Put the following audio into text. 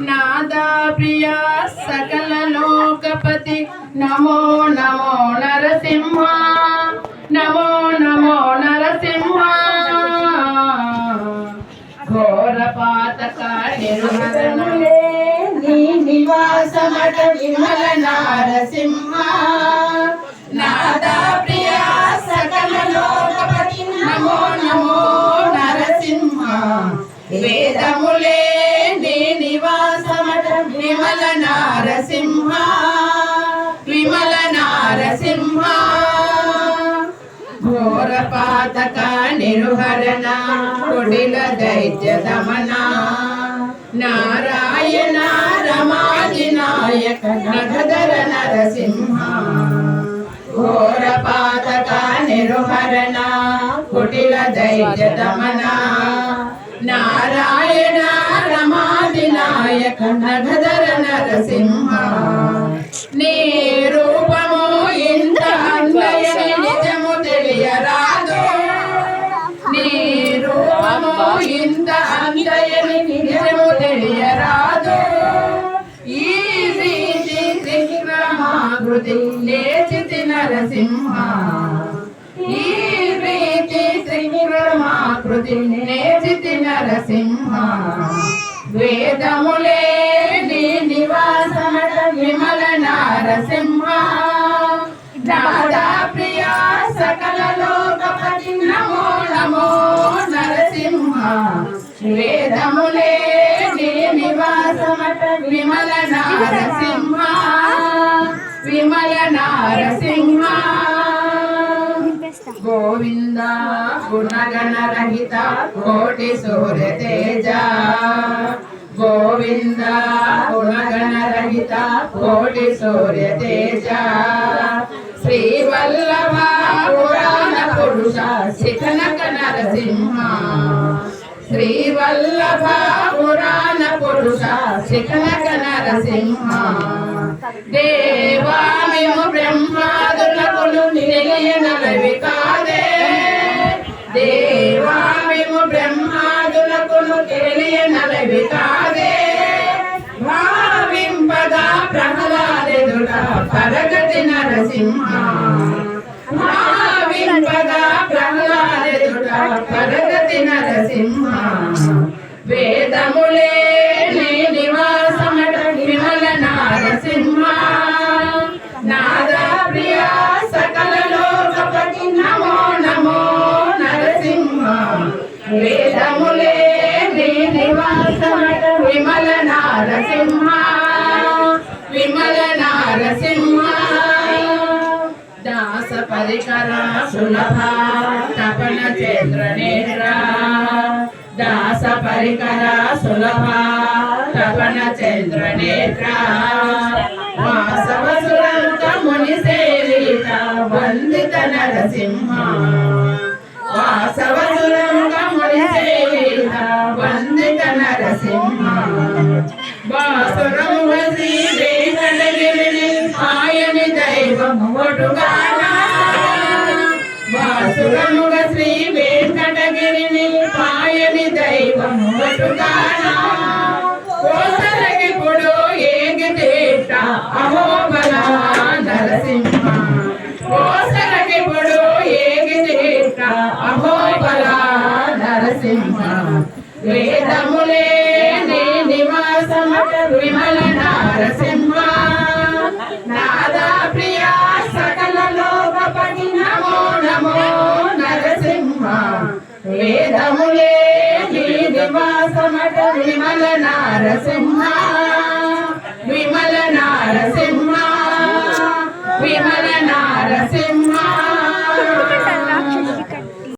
నాదా ప్రియ సకల లోకపతి. నమో నమో నరసింహ. నమో నమో నరసింహ. ఘోర పాతక నిర్మలములే నీ నివాసమట విమల నారసింహ. నాదా ప్రియ ఘోర పాతక నిరుహరణ కుడిల దైత్య దమన. నారాయణ రమాదినాయక నగధర నరసింహ. ఘోర పాతక నిరుహరణ కుటిల దైత్య దమన. నారాయణ రమాదినాయక నగధర నరసింహ. నీ నరసింహ ఈ రీతి త్రివిక్రమాకృతి లేచితి నరసింహ వేదములే నీ నివాసమట విమల నారసింహ దాదా ప్రియా సకల లోకపతి నమో నమో నరసింహ వేదములే గుణగణ రహిత కోటి సూర్య తేజ. గోవింద గుణగణ రహిత కోటి సూర్య తేజ. శ్రీ వల్లభ పురాణ పురుష శిఖనక నరసింహ. శ్రీ వల్లభ పురాణ పురుష తెలియనలవి కాదే భావింపగా పరగతి నరసింహ. భావింపగా ప్రహ్లాదుడ పరగతి నరసింహ. వేదములే నివాసమట విమల నారసింహ. నాదా ప్రియ సకల లోకపతి నమో నమో నరసింహ. వేదములే విమల నారసింహ విమల నారసింహ. దాస పరికర సులభ తపన చంద్ర నేత్ర. దాస పరికర సులభ తపన చంద్ర నేత్ర. వాసవ సురంత ముని సేవిత వందిత నరసింహ. వాసవ సురంత ముని సేవిత దైవము శ్రీ వెంకటగిరిని ఆయని దైవము ఒటుగానా కోసలగిపుడు ఏగితేట అహోబల నరసింహ కోసలగిపుడు అహోబల నరసింహ వేదములే నివాసమట విమల విమల నారసింహ